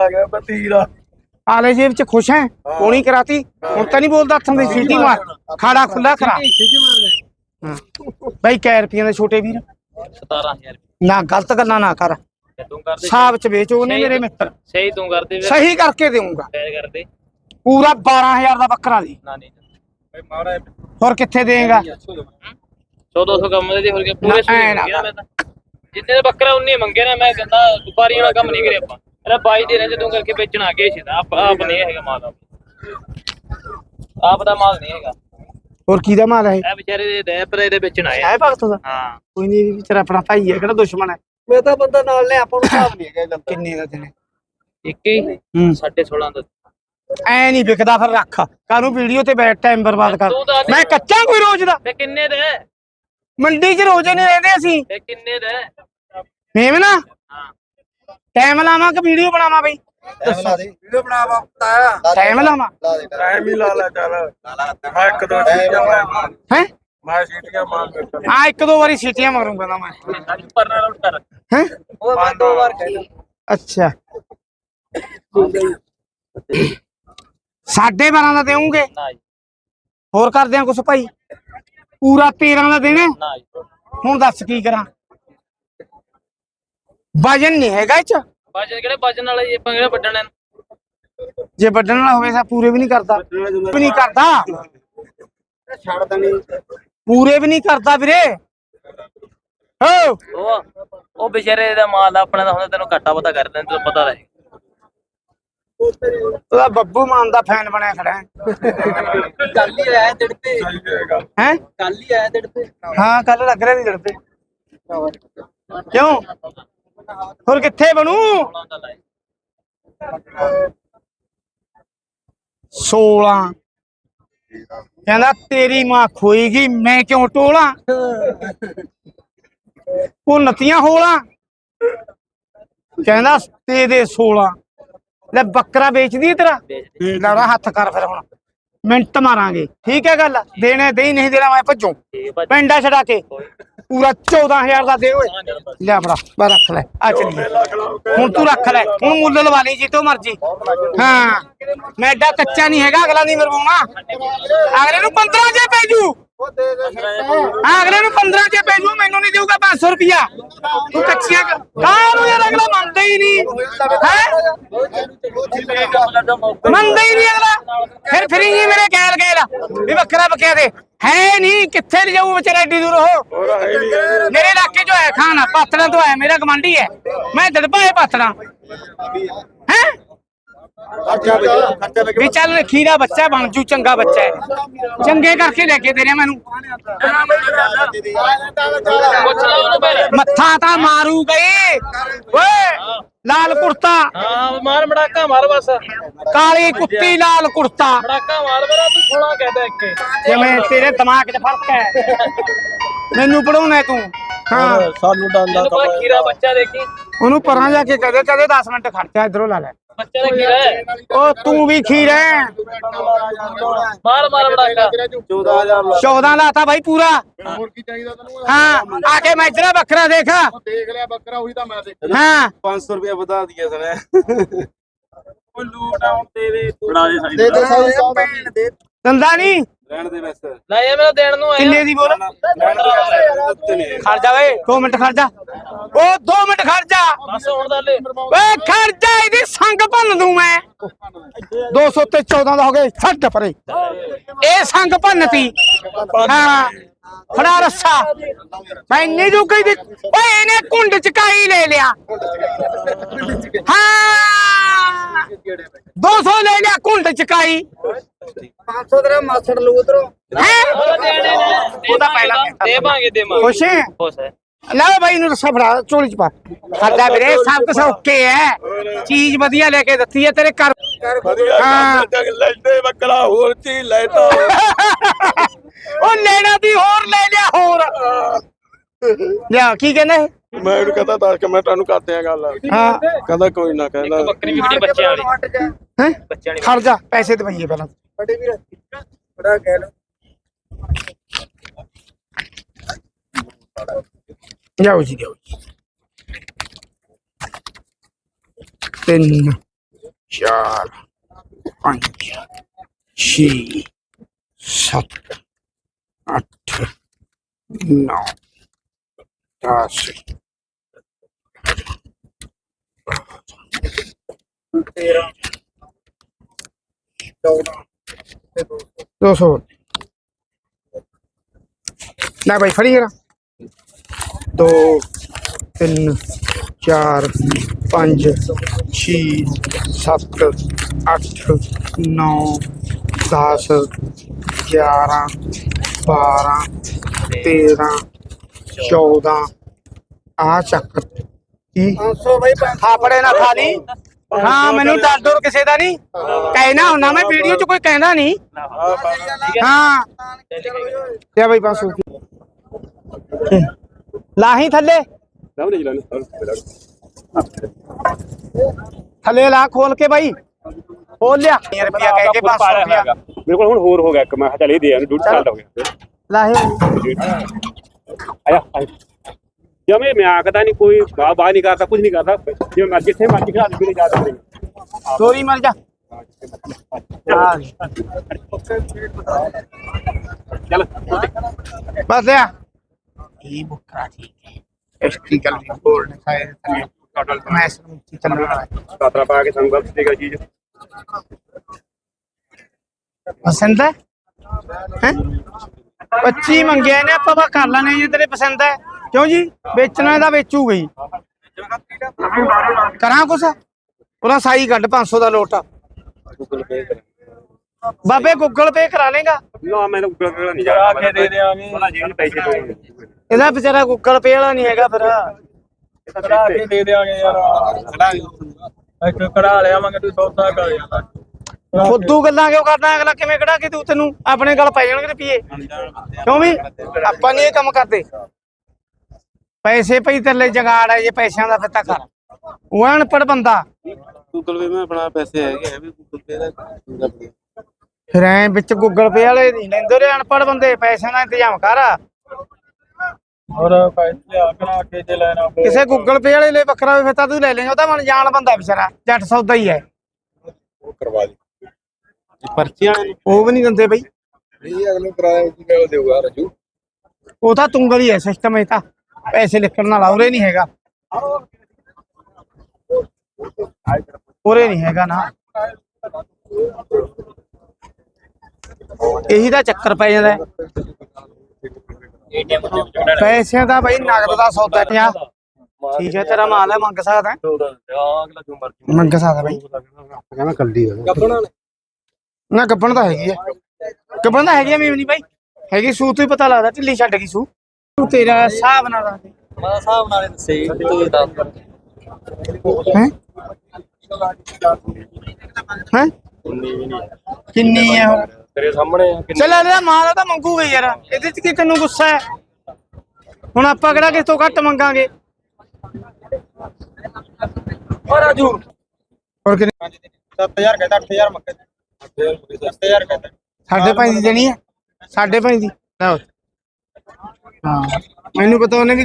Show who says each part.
Speaker 1: ਆ ਗਿਆ ਬਤੀਰਾ।
Speaker 2: ਆਲੇ ਜੇਬ ਚ ਖੁਸ਼ ਹੈ? ਕੋਣੀ ਕਰਾਤੀ? ਹੁਣ ਤਾਂ ਨਹੀਂ ਬੋਲਦਾ ਹੱਥਾਂ ਦੀ ਸੀਟੀ ਮਾਰ। ਖਾੜਾ ਖੁੱਲਾ ਖਰਾ ਹਾਂ। ਬਈ ਕੈ ਰੁਪਈਆਂ ਦੇ ਛੋਟੇ ਵੀਰ।
Speaker 3: 17000
Speaker 2: ਨਾ ਗਲਤ ਗੱਲਾਂ ਨਾ ਕਰ। ਸਾਬ ਚ ਵੇਚ ਉਹਨੇ ਮੇਰੇ ਮਿੱਤਰ।
Speaker 3: ਸਹੀ ਤੂੰ ਕਰਦੇ
Speaker 2: ਸਹੀ ਕਰਕੇ
Speaker 3: ਕਰਦੇ।
Speaker 2: ਪੂਰਾ 12000 ਦਾ ਬੱਕਰਾ ਦੀ
Speaker 3: ਨਾ ਨਹੀਂ।
Speaker 1: ਓਏ ਮਾਰਾ
Speaker 2: ਹੋਰ ਕਿੱਥੇ ਦੇਗਾ
Speaker 3: 100 200 ਕੰਮ ਦੇ ਦੇ ਹੋਰ ਕੇ ਪੂਰੇ ਜਿੰਨੇ ਦਾ ਬੱਕਰਾ ਉਨੇ ਮੰਗੇ ਨਾ। ਮੈਂ ਕਹਿੰਦਾ ਵਪਾਰੀ ਵਾਲਾ ਕੰਮ ਨਹੀਂ ਕਰਿਆ ਆਪਾਂ। ਅਰੇ ਬਾਈ ਦੇ ਰਹੇ ਤੂੰ ਕਰਕੇ ਵੇਚਣ ਆ ਗਏ ਸੀ ਤਾਂ ਆਪ ਆਪ ਨਹੀਂ ਹੈਗਾ ਮਾਲ ਆਪ ਆਪ ਦਾ ਮਾਲ ਨਹੀਂ ਹੈਗਾ।
Speaker 2: ਹੋਰ ਕਿਹਦਾ ਮਾਲ ਹੈ
Speaker 3: ਇਹ? ਵਿਚਾਰੇ ਦੇ ਦੇ ਪਰ ਇਹਦੇ ਵੇਚਣ ਆਏ ਆ।
Speaker 2: ਹੈ ਭਗਤ ਦਾ?
Speaker 3: ਹਾਂ।
Speaker 2: ਕੋਈ ਨਹੀਂ ਵਿਚਾਰਾ ਆਪਣਾ ਭਾਈ ਹੈ ਕਿਹੜਾ ਦੁਸ਼ਮਣ ਹੈ?
Speaker 1: ਮੈਂ ਤਾਂ ਬੰਦਾ ਨਾਲ ਲੈ ਆਪਾਂ ਨੂੰ ਹਿਸਾਬ ਨਹੀਂ ਹੈਗਾ ਗੱਲ
Speaker 2: ਕਿੰਨੇ ਦਾ ਦੇਣੇ?
Speaker 3: ਇੱਕ ਹੀ?
Speaker 2: ਹੂੰ।
Speaker 3: 16.5 ਦਾ।
Speaker 2: ਐ ਨਹੀਂ ਵਿਕਦਾ ਫਿਰ ਰੱਖ। ਕਾਹਨੂੰ ਵੀਡੀਓ ਤੇ ਬੈਠ ਟਾਈਮ ਬਰਬਾਦ ਕਰ।
Speaker 3: ਤੂੰ
Speaker 2: ਮੈਂ ਕੱਚਾ ਕੋਈ ਰੋਜ਼ ਦਾ।
Speaker 3: ਤੇ ਕਿੰਨੇ ਦੇ?
Speaker 2: ਮੰਡੀ 'ਚ ਰੋਜ਼ ਨਹੀਂ ਰਹਿੰਦੇ ਅਸੀਂ।
Speaker 3: ਤੇ ਕਿੰਨੇ ਦੇ?
Speaker 2: ਮੇਮ ਨਾ?
Speaker 3: ਹਾਂ।
Speaker 2: ਟਾਈਮ ਲਾਵਾਂ ਕਿ ਵੀਡੀਓ ਬਣਾਵਾਂ ਬਈ?
Speaker 1: ਵੀਡੀਓ ਬਣਾ ਬਾਪਤਾ
Speaker 2: ਟਾਈਮ ਲਾਵਾਂ?
Speaker 1: ਟਾਈਮ ਹੀ ਲਾ ਲੈ ਚੱਲ। ਮੈਂ ਇੱਕ ਦੋ ਸੀਟੀਆਂ ਮਾਰ
Speaker 2: ਹੈ?
Speaker 1: ਮੈਂ ਸੀਟੀਆਂ ਮਾਰ ਦਿੱਤਾ
Speaker 2: ਹਾਂ ਇੱਕ ਦੋ ਵਾਰੀ ਸੀਟੀਆਂ ਮਾਰੂੰ ਕਹਿੰਦਾ ਮੈਂ। ਹੈ?
Speaker 1: ਉਹ ਮੈਂ ਦੋ ਵਾਰ ਕਹਿ
Speaker 2: ਅੱਛਾ। ਸਾਢੇ 12 ਦਾ ਦੇਵੋਗੇ?
Speaker 3: ਨਾ ਜੀ
Speaker 2: ਹੋਰ ਕਰਦੇ ਆ ਕੁਛ ਭਾਈ? ਪੂਰਾ 13 ਦਾ ਦੇਣਾ?
Speaker 3: ਨਾ
Speaker 2: ਹੁਣ ਦੱਸ ਕੀ ਕਰਾਂ? ਵਜਨ ਨਹੀਂ ਹੈਗਾ ਇਹ ਚ।
Speaker 3: ਬਾਜੇ ਕਿਹੜੇ ਬਾਜਣ ਵਾਲੇ ਜੀ ਆਪਾਂ ਕਿਹੜੇ ਵੱਡਣ
Speaker 2: ਜੇ ਵੱਢਣ ਵਾਲਾ ਹੋਵੇ ਤਾਂ ਪੂਰੇ ਵੀ ਨਹੀਂ ਕਰਦਾ। ਵੀ ਨਹੀਂ ਕਰਦਾ।
Speaker 1: ਛੱਡ ਦੇਣੀ
Speaker 2: ਪੂਰੇ ਵੀ ਨਹੀਂ ਕਰਦਾ ਵੀਰੇ। ਹੋ।
Speaker 3: ਉਹ ਉਹ ਵਿਚਾਰੇ ਦਾ ਮਾਲ ਆ, ਆਪਣਾ ਦਾ ਹੁੰਦਾ ਤੈਨੂੰ ਘਾਟਾ ਪਤਾ ਕਰ ਦਿੰਦੇ ਤੈਨੂੰ ਪਤਾ ਰਹੇ।
Speaker 2: ਉਹਦਾ ਬੱਬੂ ਮਾਨ ਦਾ ਫੈਨ ਬਣਿਆ ਖੜਾ ਹੈ।
Speaker 1: ਕੱਲ ਹੀ ਆਇਆ ਦਿਨ ਤੇ।
Speaker 2: ਹੈ?
Speaker 1: ਕੱਲ ਹੀ ਆਇਆ ਦਿਨ ਤੇ।
Speaker 2: ਹਾਂ ਕੱਲ ਲੱਗ ਰਿਹਾ ਨਹੀਂ ਲੜਦੇ ਕਿਉਂ? ਹੋਰ ਕਿੱਥੇ ਬਣੂ? 16 ਕਹਿੰਦਾ ਤੇਰੀ ਮਾਂ ਖੋਏਗੀ ਮੈਂ ਕਿਉਂ ਟੋਲਾਂ? ਉਹ ਨਤੀਆਂ ਹੋਲਾਂ। ਕਹਿੰਦਾ ਤੇ ਦੇ 16 ਲੈ ਬੱਕਰਾ ਵੇਚਦੀ ਤੇਰਾ? ਲੜਾ ਹੱਥ ਕਰ ਫਿਰ ਹੁਣ। ਮਿੰਟ ਮਾਰਾਂਗੇ। ਠੀਕ ਹੈ ਗੱਲ? ਦੇਣੇ ਦੇ ਹੀ ਨਹੀਂ ਦੇਣਾ ਮੈਂ ਭੱਜੂ। ਪਿੰਡਾ ਛਡਾ ਕੇ। ਪੂਰਾ 14000 ਦਾ ਦੇ ਓਏ। ਲੈ ਫੜਾ ਮੈਂ ਰੱਖ ਲੈ ਆ ਚੱਲੀਏ ਹੁਣ ਤੂੰ ਰੱਖ ਲੈ ਹੁਣ ਮੁੱਲ ਲਵਾ ਲਈ ਜਿੱਤੋਂ ਮਰਜ਼ੀ। ਹਾਂ ਮੈਂ ਐਡਾ ਕੱਚਾ ਨਹੀਂ ਹੈਗਾ ਅਗਲਾ ਨਹੀਂ ਮਰਵਾਉਣਾ। ਅਗਲੇ ਨੂੰ 15 ਜੇ ਪੈਜੂ ਹਾਂ ਅਗਲੇ ਨੂੰ 15 ਜੇ ਪੈਜੂ ਮੈਨੂੰ ਨਹੀਂ ਦੇਊਗਾ 500 ਰੁਪਿਆ ਤੂੰ ਕੱਚੀਆਂ ਕਾਹਨੂੰ ਯਾਰ ਅਗਲਾ ਮੰਨਦਾ ਹੀ ਨਹੀਂ? ਹੈ? ਮੰਨਦਾ ਹੀ ਨਹੀਂ ਅਗਲਾ। ਫਿਰ ਫਰੀ ਜੀ ਮੇਰੇ ਗੈਰ ਗੈਰ ਵੀ ਵੱਖਰਾ ਬਕਿਆ ਦੇ। ਹੈ ਨਹੀਂ ਕਿੱਥੇ ਜਾਊ ਵਿਚਾਰਾ ਏਡੀ ਦੂਰ ਉਹ? ਮੇਰੇ ਇਲਾਕੇ ਚੋਂ ਹੈ ਖਾਣਾ ਪਾਤੜਾ ਤੋਂ ਹੈ ਮੇਰਾ ਗਵਾਂਢੀ ਹੈ। ਮੈਂ ਦੜਪਾਏ ਪਾਤੜਾ ਵੀ ਚੱਲ ਖੀਰਾ ਬੱਚਾ ਬਣ ਜੂ ਚੰਗਾ ਬੱਚਾ ਹੈ। ਚੰਗੇ ਕਰਕੇ ਲੈ ਕੇ ਦੇ ਰਿਹਾ ਮੈਨੂੰ। ਮੱਥਾ ਤਾਂ ਮਾਰੂ ਗਏ। ਓਏ ਲਾਲ ਕੁੜਤਾ।
Speaker 3: ਹਾਂ ਮਾਰ ਮੜਾਕਾ ਮਾਰ ਬਸ
Speaker 2: ਕਾਲੀ ਕੁੱਤੀ ਲਾਲ ਕੁੜਤਾ।
Speaker 3: ਮੜਾਕਾ ਮਾਰ ਮੇਰਾ ਤੂੰ ਥੋੜਾ ਕਹਿਦਾ ਇੱਕ
Speaker 2: ਜਿਵੇਂ ਤੇਰੇ ਦਿਮਾਗ 'ਚ ਫ਼ਰਕ ਹੈ। ਮੈਨੂੰ ਪੜਾਉਣਾ ਤੂੰ। ਹਾਂ।
Speaker 1: ਸਾਨੂੰ
Speaker 3: ਪਤਾ ਖੀਰਾ ਬੱਚਾ ਦੇਖੀ।
Speaker 2: ਉਹਨੂੰ ਪਰਾਂ ਜਾ ਕੇ ਕਹਦੇ ਕਹਦੇ 10 ਮਿੰਟ ਖਰਚਾ ਇਧਰੋਂ ਲਾ ਲੈ।
Speaker 3: ਬੱਚਾ ਦਾ ਖੀਰਾ ਹੈ
Speaker 2: ਉਹ ਤੂੰ ਵੀ ਖੀਰ ਹੈ
Speaker 3: ਮਾਰ ਮਾਰ ਮੜਾਕਾ
Speaker 1: 14000
Speaker 2: 14 ਲਾਤਾ ਬਾਈ ਪੂਰਾ
Speaker 1: ਹੋਰ ਕੀ ਚਾਹੀਦਾ ਤੈਨੂੰ
Speaker 2: ਹਾਂ ਆ ਕੇ ਮੈਂ ਤੇਰਾ ਬੱਕਰਾ ਦੇਖ
Speaker 1: ਦੇਖ ਲਿਆ ਬੱਕਰਾ ਉਹੀ ਤਾਂ ਮੈਂ ਦੇਖ
Speaker 2: ਹਾਂ
Speaker 1: 500 ਰੁਪਏ ਵਧਾ ਦਿਆ ਸਨੇ ਉਹ ਲੂਟ ਆਉਣ ਦੇ ਦੇ ਬਣਾ ਦੇ ਸਾਈ ਦੇ ਦੇ ਦੇ
Speaker 2: ਦੰਦਾ ਨਹੀਂ
Speaker 1: ਰਹਿਣ ਦੇ ਬਸ
Speaker 3: ਲੈ ਇਹ ਮੇਰਾ ਦੇਣ ਨੂੰ ਆਇਆ।
Speaker 2: ਕਿੰਨੇ ਦੀ ਬੋਲ?
Speaker 1: ਦਿੱਤੇ ਨੇ।
Speaker 2: ਖੜ ਜਾ ਓਏ 2 ਮਿੰਟ ਖੜ ਜਾ ਉਹ 2 ਮਿੰਟ ਖੜ ਜਾ
Speaker 3: ਬਸ ਹੁਣ ਦਾ ਲੈ।
Speaker 2: ਓਏ ਖੜ ਜਾ ਇਹਦੀ ਸੰਗ ਭੰਨ ਦੂੰ ਮੈਂ। 200 ਤੇ 14 ਦਾ ਹੋ ਗਿਆ ਛੱਡ ਪਰੇ। ਇਹ ਸੰਗ ਭੰਨਤੀ। ਹਾਂ ਫੜਾ ਰੱਸਾ। ਮੈਂ ਇੰਨੀ ਜੂ ਗਈ ਦੀ ਓਏ ਇਹਨੇ ਕੁੰਡ ਚਕਾਈ ਲੈ ਲਿਆ। ਹਾਂ। 200 ਲੈ ਲਿਆ ਕੁੰਡ ਚਕਾਈ
Speaker 1: 500 ਤੇਰਾ ਮਾਸੜ ਲੂ ਉਧਰੋਂ।
Speaker 2: ਹੈ?
Speaker 3: ਉਹ ਦੇਣੇ ਨੇ
Speaker 2: ਉਹਦਾ ਪਹਿਲਾਂ
Speaker 3: ਦੇਵਾਂਗੇ ਦੇਵਾਂਗੇ।
Speaker 2: ਖੁਸ਼ ਹੈ?
Speaker 3: ਖੁਸ਼ ਹੈ।
Speaker 2: ਲੈ ਬਾਈ ਨੂੰ ਰੱਸਾ ਫੜਾ ਚੋਲੀ ਚ ਪਾ। ਸਾਡਾ ਵੀਰੇ ਸਭ ਕੁਝ ਓਕੇ ਹੈ। ਚੀਜ਼ ਵਧੀਆ ਲੈ ਕੇ ਦਿੱਤੀ ਹੈ ਤੇਰੇ ਘਰ। ਹਾਂ।
Speaker 1: ਲੈਂਦੇ ਬੱਕਰਾ ਹੋਰ ਚੀ ਲੈਤਾ
Speaker 2: ਉਹ ਲੈਣਾ ਦੀ ਹੋਰ ਲੈ ਲਿਆ ਹੋਰ। ਲਿਆ ਕੀ ਕਹਿੰਦਾ? ਇਹ?
Speaker 1: ਮੈਂ ਉਹਨੂੰ ਕਹਿੰਦਾ 10 ਮਿੰਟਾਂ ਨੂੰ ਕਰਦੇ ਆ ਗੱਲ।
Speaker 2: ਹਾਂ।
Speaker 1: ਕਹਿੰਦਾ ਕੋਈ ਨਾ ਕਹਿੰਦਾ।
Speaker 3: ਬੱਕਰੀ ਵੀ ਖੜੀ ਬੱਚਿਆਂ ਵਾਲੀ।
Speaker 2: ਹੈ?
Speaker 3: ਬੱਚਿਆਂ ਵਾਲੀ
Speaker 2: ਖੜ ਜਾ ਪੈਸੇ ਤੇ ਪਈਏ ਪਹਿਲਾਂ।
Speaker 1: ਬੜੇ ਵੀਰ ਬੜਾ ਕਹਿ ਲੋ
Speaker 2: ਜਾਓ ਜੀ ਜਾਓ ਜੀ। ਤਿੰਨ ਚਾਰ ਪੰਜ ਛੇ ਸੱਤ ਅੱਠ ਨੌ ਦਸ ਦੋ ਸੌ। ਲੈ ਭਾਈ ਫੜੀ ਜਰਾ। ਦੋ ਤਿੰਨ ਚਾਰ ਪੰਜ ਛੇ ਸੱਤ ਅੱਠ ਨੌ ਦਸ ਗਿਆਰਾਂ ਬਾਰਾਂ ਤੇਰਾਂ ਚੌਦਾਂ। ਆ ਚੱਕ। ਕੀ? 500 ਬਾਈ ਥਾਪੜੇ ਨਾ ਖਾ ਲਈ। ਹਾਂ ਮੈਨੂੰ ਡਰ ਡਰ ਕਿਸੇ ਦਾ ਨਹੀਂ। ਕਹਿਣਾ ਹੁੰਦਾ ਮੈਂ ਵੀਡੀਓ 'ਚ ਕੋਈ ਕਹਿੰਦਾ ਨਹੀਂ। ਹਾਂ ਕਿਆ ਬਾਈ 500 ਲਾਹੀ ਥੱਲੇ। ਥੱਲੇ ਲਾ ਖੋਲ ਕੇ ਬਾਈ। ਖੋਲ ਲਿਆ। ਰੁਪਿਆ ਕਹਿ ਕੇ 500 ਰੁਪਿਆ
Speaker 4: ਮੇਰੇ ਕੋਲ ਹੁਣ ਹੋਰ ਹੋ ਗਿਆ ਇੱਕ ਮੈਂ ਕਿਹਾ ਚੱਲ ਇਹ ਦੇ ਆ ਡੂਢ ਸਾਲ ਦਾ ਹੋ ਗਿਆ।
Speaker 2: ਲਾਹੇ।
Speaker 4: ਆਇਆ ਜਮੇ ਮੈਂ ਆਖਦਾ ਨਹੀਂ ਕੋਈ ਬਾਹ ਬਾਹ ਨਹੀਂ ਕਰਦਾ ਕੁਝ ਨਹੀਂ ਕਰਦਾ ਜਿਵੇਂ ਮੈਂ ਜਿੱਥੇ ਮਰਜ਼ੀ ਖੜਾ ਦੇ ਮੇਰੇ ਜਾ ਸਕਦੇ
Speaker 2: ਚੋਰੀ ਮਰ ਜਾ ਹਾਂ
Speaker 4: ਚੱਲ
Speaker 2: ਬਸ ਲਿਆ ਇਹ ਬੁੱਕਰਾ ਠੀਕ ਹੈ ਐਸਟੀ ਕਲ ਵੀ ਗੋਲਡ ਸਾਈਜ਼ ਥੱਲੇ ਮੈਂ ਇਸ ਨੂੰ ਉੱਚੀ ਚੱਲਣਾ ਹੈ
Speaker 4: ਕਾਤਰਾ ਪਾ ਕੇ ਸਾਨੂੰ ਗਲਤ ਦੇਗਾ ਚੀਜ਼
Speaker 2: ਪਸੰਦ ਹੈ ਹੈ 25 ਮੰਗਿਆ ਨੇ ਆਪਾਂ ਵਾ ਕਰ ਲੈਣੇ ਜੇ ਤੇਰੇ ਪਸੰਦ ਹੈ ਕਿਉਂ ਜੀ? ਵੇਚਣਾ ਇਹਦਾ ਵੇਚੂ ਗਈ ਕਰਾਂ ਕੁਛ? ਪੂਰਾ ਸਾਈ ਕੱਢ 500 ਦਾ ਲੋਟ। ਬਾਬੇ ਗੂਗਲ ਪੇ ਕਰਾ ਲੇਗਾ
Speaker 4: ਨਾ ਮੈਂ ਉੱਪਰ ਕਿਹੜਾ ਨਹੀਂ
Speaker 1: ਕਰਾ ਕੇ ਦੇ ਦਿਆਂਗੇ
Speaker 4: ਬੜਾ ਜੀ ਪੈਸੇ ਤੋਂ
Speaker 2: ਇਹਦਾ ਵਿਚਾਰਾ ਗੂਗਲ ਪੇ ਵਾਲਾ ਨਹੀਂ ਹੈਗਾ ਫਿਰ।
Speaker 1: ਕਰਾ ਕੇ ਦੇ ਦਿਆਂਗੇ ਯਾਰ। ਇੱਕ ਕਢਾ ਲਿਆਵਾਂਗੇ ਤੂੰ ਸੌਦਾ ਕਰ ਜਾਂਦਾ
Speaker 2: ਫੁੱਦੂ ਗੱਲਾਂ ਕਿਉਂ ਕਰਦਾ? ਅਗਲਾ ਕਿਵੇਂ ਕਢਾ ਕੇ ਤੂੰ ਤੈਨੂੰ? ਆਪਣੇ ਗੱਲ ਪੈ ਜਾਣਗੇ ਰੁਪਏ ਕਿਉਂ ਵੀ? ਆਪਾਂ ਨਹੀਂ ਇਹ ਕੰਮ ਕਰਦੇ। ਪੈਸੇ ਪਈ ਲਈ ਜਗਾੜ ਹੈ ਜੇ ਪੈਸਿਆਂ ਦਾ ਫਿਰ ਤਾਂ ਕਰ। ਉਹ ਅਨਪੜ ਬੰਦਾ।
Speaker 1: ਗੂਗਲ ਪੇ ਮੈਂ ਆਪਣਾ ਪੈਸੇ ਹੈਗੇ ਆ ਵੀ ਗੂਗਲ ਪੇ ਦਾ
Speaker 2: ਫਿਰ ਐ ਵਿੱਚ ਗੂਗਲ ਪੇ ਵਾਲੇ ਨਹੀਂ ਲੈਂਦੇ ਰੇ ਅਨਪੜ ਬੰਦੇ ਪੈਸਿਆਂ ਦਾ ਇੰਤਜ਼ਾਮ ਕਰ।
Speaker 1: ਹੋਰ ਪੈਸੇ ਆ ਕਰਾ ਕੇ ਜੇ ਲੈਣਾ ਪਊ।
Speaker 2: ਕਿਸੇ ਗੂਗਲ ਪੇ ਵਾਲੇ ਲਈ ਵੱਖਰਾ ਵੀ ਫਿਰ ਤਾਂ ਤੂੰ ਲੈ ਲੇਗਾ ਉਹ ਤਾਂ ਮਨ ਜਾਣ ਬੰਦਾ ਵਿਚਾਰਾ ਜੱਟ ਸੌਦਾ ਹੀ ਹੈ।
Speaker 1: ਉਹ ਕਰਵਾ ਦੇ। ਪਰਚੀਆਂ
Speaker 2: ਉਹ ਵੀ ਨਹੀਂ ਦਿੰਦੇ ਬਈ।
Speaker 1: ਨਹੀਂ ਅਗਲੇ ਕਿਰਾਇਆ ਕਹਿ ਦੇਊਗਾ ਰਜੂ?
Speaker 2: ਉਹ ਤਾਂ ਤੁੰਗਲ ਹੀ ਹੈ ਸਿਸਟਮ ਇਹ ਤਾਂ। ਪੈਸੇ ਲਿਖਣ ਨਾਲ ਉਰੇ ਨਹੀਂ ਹੈਗਾ। ਉਰੇ ਨਹੀਂ ਹੈਗਾ ਨਾ। ਇਹੀ ਦਾ ਚੱਕਰ ਪੈ ਜਾਂਦਾ। ਪੈਸਿਆਂ ਦਾ ਬਈ ਨਗਦ ਦਾ ਸੌਦਾ ਪਿਆ ਠੀਕ ਹੈ, ਤੇਰਾ ਮਾਲ ਹੈ, ਮੰਗ ਸਕਦਾ ਹੈ? ਮੰਗ ਸਕਦਾ ਬਈ।
Speaker 4: ਕਹਿੰਦਾ ਕੱਲੀ
Speaker 2: ਨਾ ਗੱਬਣ ਤਾਂ ਹੈਗੀ ਹੈ। ਗੱਬਣ ਤਾਂ ਹੈਗੀ ਹੈ ਮੇਵਨੀ ਬਾਈ। ਹੈਗੀ ਸੂ ਤੋਂ ਹੀ ਪਤਾ ਲੱਗਦਾ, ਢਿੱਲੀ ਛੱਡ ਗਈ ਸੂ ਤੂੰ ਤੇਰਾ ਹਿਸਾਬ ਨਾਲ ਦੱਸ ਦੇ।
Speaker 1: ਮੈਂ ਹਿਸਾਬ ਨਾਲ ਦੱਸੇ ਤੂੰ ਦੱਸ
Speaker 2: ਹੈ? ਹੈ? ਕਿੰਨੀ ਹੈ ਹੁਣ?
Speaker 1: ਤੇਰੇ ਸਾਹਮਣੇ ਆ
Speaker 2: ਚੱਲ ਇਹਦਾ ਮਾਲ ਤਾਂ ਮੰਗੂਗਾ ਹੀ ਯਾਰ ਇਹਦੇ ਚ ਕੀ ਤੈਨੂੰ ਗੁੱਸਾ ਹੈ? ਹੁਣ ਆਪਾਂ ਕਿਹੜਾ ਕਿਸ ਤੋਂ ਘੱਟ ਮੰਗਾਂਗੇ? ਓ ਰਾਜੂ। ਹੋਰ ਕਿੰਨੇ?
Speaker 1: 7000 ਕਹਿੰਦਾ 8000 ਮੰਗੇ 8000 ਕਹਿੰਦਾ।
Speaker 2: ਸਾਡੇ ਭਾਈ ਦੀ ਦੇਣੀ ਹੈ ਸਾਡੇ ਭਾਈ ਦੀ? ਲਓ ਹਾਂ। ਮੈਨੂੰ ਪਤਾ ਉਹਨੇ ਵੀ